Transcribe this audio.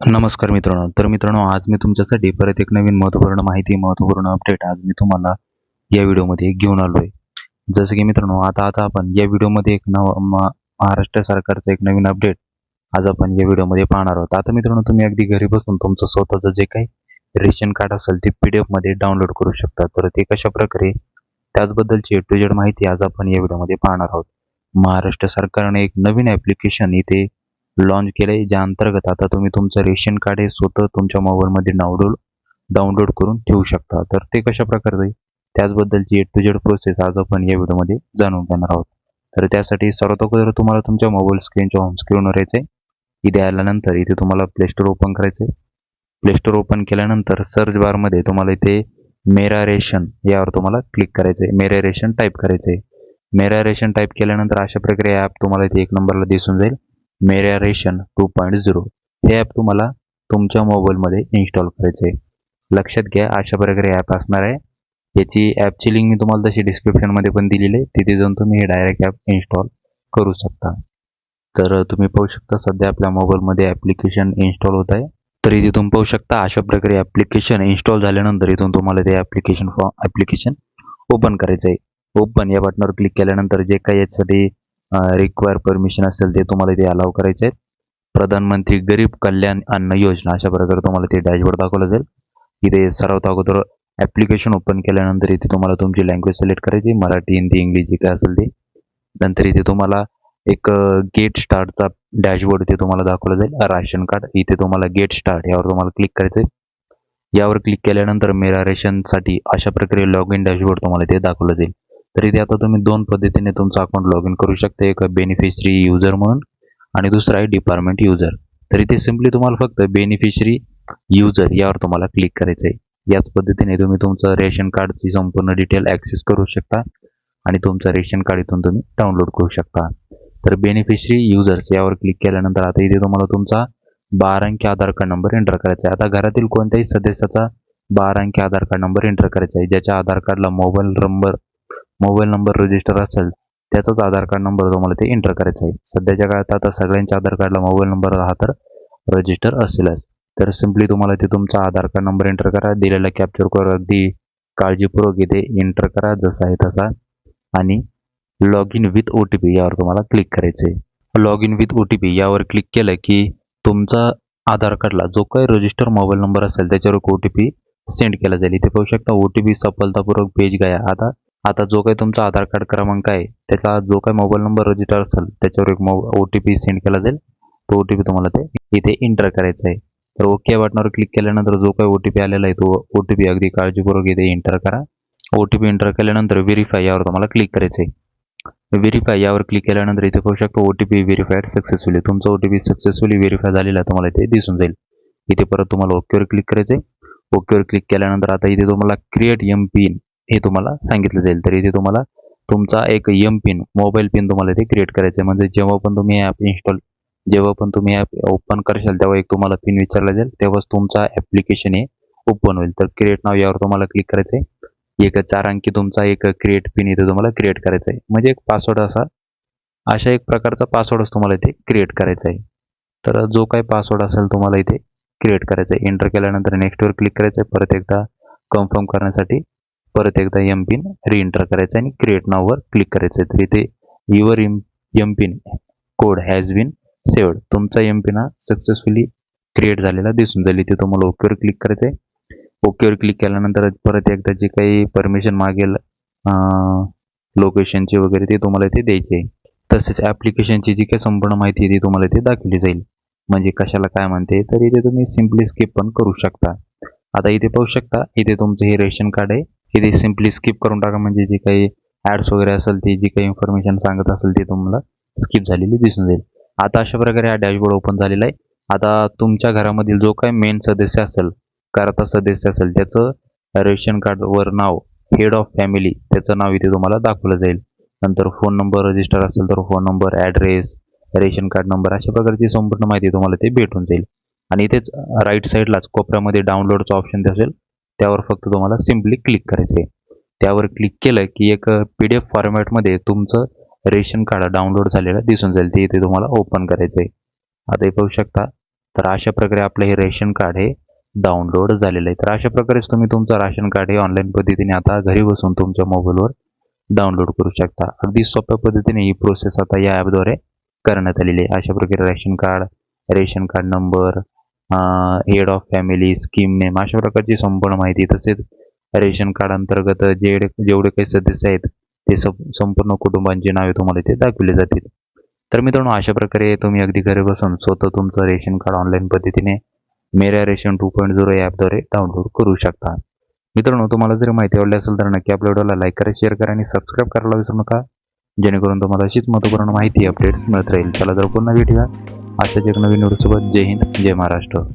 नमस्कार मित्रांनो. तर मित्रांनो आज मी तुमच्यासाठी परत एक नवीन महत्त्वपूर्ण माहिती महत्त्वपूर्ण अपडेट आज मी तुम्हाला या व्हिडिओमध्ये घेऊन आलो आहे जसं की मित्रांनो आता आता आपण या व्हिडिओमध्ये एक नव महाराष्ट्र सरकारचं एक नवीन अपडेट आज आपण या व्हिडिओमध्ये पाहणार आहोत. आता मित्रांनो तुम्ही अगदी घरी बसून तुमचं स्वतःचं जे काही रेशन कार्ड असेल ते पी डी एफमध्ये डाउनलोड करू शकता. तर ते कशा प्रकारे त्याचबद्दलची ए टू जेड माहिती आज आपण या व्हिडिओमध्ये पाहणार आहोत. महाराष्ट्र सरकारने एक नवीन ॲप्लिकेशन इथे लॉन्च केलं आहे ज्या अंतर्गत आता तुम्ही तुमचं रेशन कार्ड हे स्वतः तुमच्या मोबाईलमध्ये डाउनलोड डाउनलोड करून ठेवू शकता. तर ते कशा प्रकारे? त्याचबद्दलची ए टू जेड प्रोसेस आज आपण या व्हिडिओमध्ये जाणून घेणार आहोत. तर त्यासाठी सर्वात अगोदर तुम्हाला तुमच्या मोबाईल स्क्रीनच्या होम स्क्रीनवर यायचं आहे इथे आल्यानंतर इथे तुम्हाला प्ले स्टोर ओपन करायचं आहे प्ले स्टोर ओपन केल्यानंतर सर्च बारमध्ये तुम्हाला इथे मेरा रेशन यावर तुम्हाला क्लिक करायचं आहे मेरा रेशन टाईप करायचं आहे मेरा रेशन टाईप केल्यानंतर अशा प्रकारे ॲप तुम्हाला इथे एक नंबरला दिसून जाईल. Mera ration two point zero हे ॲप तुम्हाला तुमच्या मोबाईलमध्ये इन्स्टॉल करायचे आहे. लक्षात घ्या अशा प्रकारे ॲप असणार आहे. याची ॲपची लिंक मी तुम्हाला तशी डिस्क्रिप्शनमध्ये पण दिलेली आहे. तिथे जाऊन तुम्ही हे डायरेक्ट ॲप इन्स्टॉल करू शकता. तर तुम्ही पाहू शकता सध्या आपल्या मोबाईलमध्ये ॲप्लिकेशन इन्स्टॉल होत आहे. तर इथे तुम्ही पाहू शकता अशा प्रकारे ॲप्लिकेशन इन्स्टॉल झाल्यानंतर इथून तुम्हाला ते ॲप्लिकेशन फॉर्म ॲप्लिकेशन ओपन करायचं आहे. ओपन या बटनावर क्लिक केल्यानंतर जे काही याच्यासाठी रिक्वायर परमिशन असेल ते तुम्हाला इथे अलाव करायचे आहेत. प्रधानमंत्री गरीब कल्याण अन्न योजना अशा प्रकारे तुम्हाला ते डॅशबोर्ड दाखवलं जाईल. इथे सर्वात अगोदर ॲप्लिकेशन ओपन केल्यानंतर इथे तुम्हाला तुमची लँग्वेज सिलेक्ट करायची. मराठी हिंदी इंग्लिश जे काय असेल ते. नंतर इथे तुम्हाला एक गेट स्टार्टचा डॅशबोर्ड इथे तुम्हाला दाखवलं जाईल. राशन कार्ड इथे तुम्हाला गेट स्टार्ट यावर तुम्हाला क्लिक करायचं आहे यावर क्लिक केल्यानंतर मेरा रेशनसाठी अशा प्रकारे लॉग इन डॅशबोर्ड तुम्हाला ते दाखवलं जाईल. तर इथे आता तुम्ही दोन पद्धतीने तुमचं अकाउंट लॉग इन करू शकता. एक बेनिफिशरी युजर म्हणून आणि दुसरा आहे डिपार्टमेंट युजर तर इथे सिम्पली तुम्हाला फक्त बेनिफिशरी युजर यावर तुम्हाला क्लिक करायचं आहे. याच पद्धतीने तुम्ही तुमचं रेशन कार्डची संपूर्ण डिटेल ॲक्सेस करू शकता आणि तुमचं रेशन कार्ड इथून तुम्ही डाउनलोड करू शकता. तर बेनिफिशरी युजर्स यावर क्लिक केल्यानंतर आता इथे तुम्हाला तुमचा बारा अंकी आधार कार्ड नंबर एंटर करायचा आहे. आता घरातील कोणत्याही सदस्याचा बारा अंकी आधार कार्ड नंबर एंटर करायचा आहे. ज्याच्या आधार कार्डला mobile number mobile number register असेल त्याचाच आधार कार्ड नंबर तुम्हाला ते एंटर करायचा आहे. सध्याच्या काळात आता सगळ्यांच्या आधार कार्डला मोबाईल नंबर हा तर रजिस्टर असेलच. तर सिम्पली तुम्हाला ते तुमचा आधार कार्ड नंबर एंटर करा दिलेला कॅप्चर करून अगदी काळजीपूर्वक इथे एंटर करा जसा आहे तसा. आणि log in with O T P यावर तुम्हाला क्लिक करायचं आहे. Log in with O T P यावर क्लिक केलं की तुमचा आधार कार्डला जो काही रजिस्टर मोबाईल नंबर असेल त्याच्यावर ओ टी पी सेंड केला जाईल. इथे पाहू शकता ओ टी पी सफलतापूर्वक पेज गया. आता आता जो काही तुमचा आधार कार्ड क्रमांक आहे त्याचा जो काही मोबाईल नंबर रजिस्टर असेल त्याच्यावर एक मो ओ टी पी सेंड केला जाईल. तो ओ टी पी तुम्हाला ते इथे एंटर करायचा आहे. तर ओके बटनावर क्लिक केल्यानंतर जो काही ओ टी पी आलेला आहे तो ओ टी पी अगदी काळजीपूर्वक इथे एंटर करा. ओ टी पी एंटर केल्यानंतर व्हेरीफाय यावर तुम्हाला क्लिक करायचं आहे. व्हेरीफाय यावर क्लिक केल्यानंतर इथे पाहू शकतो O T P verified successfully तुमचा O T P successfully verify झालेला तुम्हाला इथे दिसून जाईल. इथे परत तुम्हाला ओकेवर क्लिक करायचं आहे. ओकेवर क्लिक केल्यानंतर आता इथे तुम्हाला क्रिएट एम पिन हे तुम्हाला सांगितलं जाईल. तर इथे तुम्हाला तुमचा एक यम पिन मोबाईल पिन तुम्हाला इथे क्रिएट करायचं आहे म्हणजे जेव्हा पण तुम्ही ॲप इन्स्टॉल जेव्हा पण तुम्ही ॲप ओपन करशाल तेव्हा एक तुम्हाला पिन विचारला जाईल. तेव्हाच तुमचा ॲप्लिकेशन हे ओपन होईल. तर क्रिएट नाव यावर तुम्हाला क्लिक करायचं आहे एक चार अंकी तुमचा एक क्रिएट पिन इथे तुम्हाला क्रिएट करायचा आहे म्हणजे एक पासवर्ड असा अशा एक प्रकारचा पासवर्डच तुम्हाला इथे क्रिएट करायचा आहे तर जो काही पासवर्ड असेल तुम्हाला इथे क्रिएट करायचा आहे एंटर केल्यानंतर नेक्स्टवर क्लिक करायचं आहे परत एकदा कन्फर्म करण्यासाठी परत एकदा एम पिन रिएंटर करायचं आणि क्रिएट नाववर क्लिक करायचं. आहे तर इथे your M M pin code has been saved तुमचा एम पिन हा सक्सेसफुली क्रिएट झालेला दिसून जाईल. इथे तुम्हाला ओकेवर क्लिक करायचं आहे. ओकेवर क्लिक केल्यानंतर परत एकदा जे काही परमिशन मागेल लोकेशनचे वगैरे ते तुम्हाला इथे द्यायचे आहे. तसेच ॲप्लिकेशनची जी काही संपूर्ण माहिती आहे ती तुम्हाला इथे दाखवली जाईल. म्हणजे कशाला काय म्हणते तर इथे तुम्ही सिम्पली स्किप पण करू शकता. आता इथे पाहू शकता इथे तुमचं हे रेशन कार्ड आहे. इथे सिम्पली स्किप करून टाका म्हणजे जी काही ॲड्स वगैरे असेल ती जी काही इन्फॉर्मेशन सांगत असेल ती तुम्हाला स्किप झालेली दिसून जाईल. आता अशा प्रकारे हा डॅशबोर्ड ओपन झालेला आहे. आता तुमच्या घरामधील जो काही मेन सदस्य असेल करता सदस्य असेल त्याचं रेशन कार्डवर नाव हेड ऑफ फॅमिली त्याचं नाव इथे तुम्हाला दाखवलं जाईल. नंतर फोन नंबर रजिस्टर असेल तर phone number address ration card number अशा प्रकारची संपूर्ण माहिती तुम्हाला ते भेटून जाईल. आणि इथेच राईट साईडलाच कोपऱ्यामध्ये डाउनलोडचं ऑप्शन असेल त्यावर फक्त तुम्हाला सिम्पली क्लिक करायचं आहे त्यावर क्लिक केलं की एक पी डी एफ फॉर्मॅटमध्ये तुमचं रेशन कार्ड डाउनलोड झालेलं दिसून जाईल. ते इथे तुम्हाला ओपन करायचं आहे आता हे पाहू शकता. तर अशा प्रकारे आपलं हे रेशन कार्ड हे डाउनलोड झालेलं आहे. तर अशा प्रकारेच तुम्ही तुमचं राशन कार्ड हे ऑनलाईन पद्धतीने आता घरी बसून तुमच्या मोबाईलवर डाउनलोड करू शकता. अगदी सोप्या पद्धतीने ही प्रोसेस आता या ॲपद्वारे करण्यात आलेली आहे. अशा प्रकारे ration card ration card number head of family scheme name अशा प्रकारची संपूर्ण माहिती तसेच रेशन कार्ड अंतर्गत जेवढे जेवढे काही सदस्य आहेत ते संपूर्ण कुटुंबांची नावे तुम्हाला इथे दाखवली जातील. तर मित्रांनो अशा प्रकारे तुम्ही अगदी घरी बसून स्वतः तुमचं रेशन कार्ड ऑनलाईन पद्धतीने Mera ration two point zero ॲपद्वारे डाउनलोड करू शकता. मित्रांनो तुम्हाला जर माहिती आवडली असेल तर नक्की आपल्या व्हिडिओला लाईक करा शेअर करा आणि सबस्क्राईब करायला विसरू नका. जेणेकरून तुम्हाला अशीच महत्त्वपूर्ण माहिती अपडेट्स मिळत राहील. चला तर पुन्हा भेटूया. अशाच एक नवीन व्हिडिओसोबत जय हिंद जय महाराष्ट्र.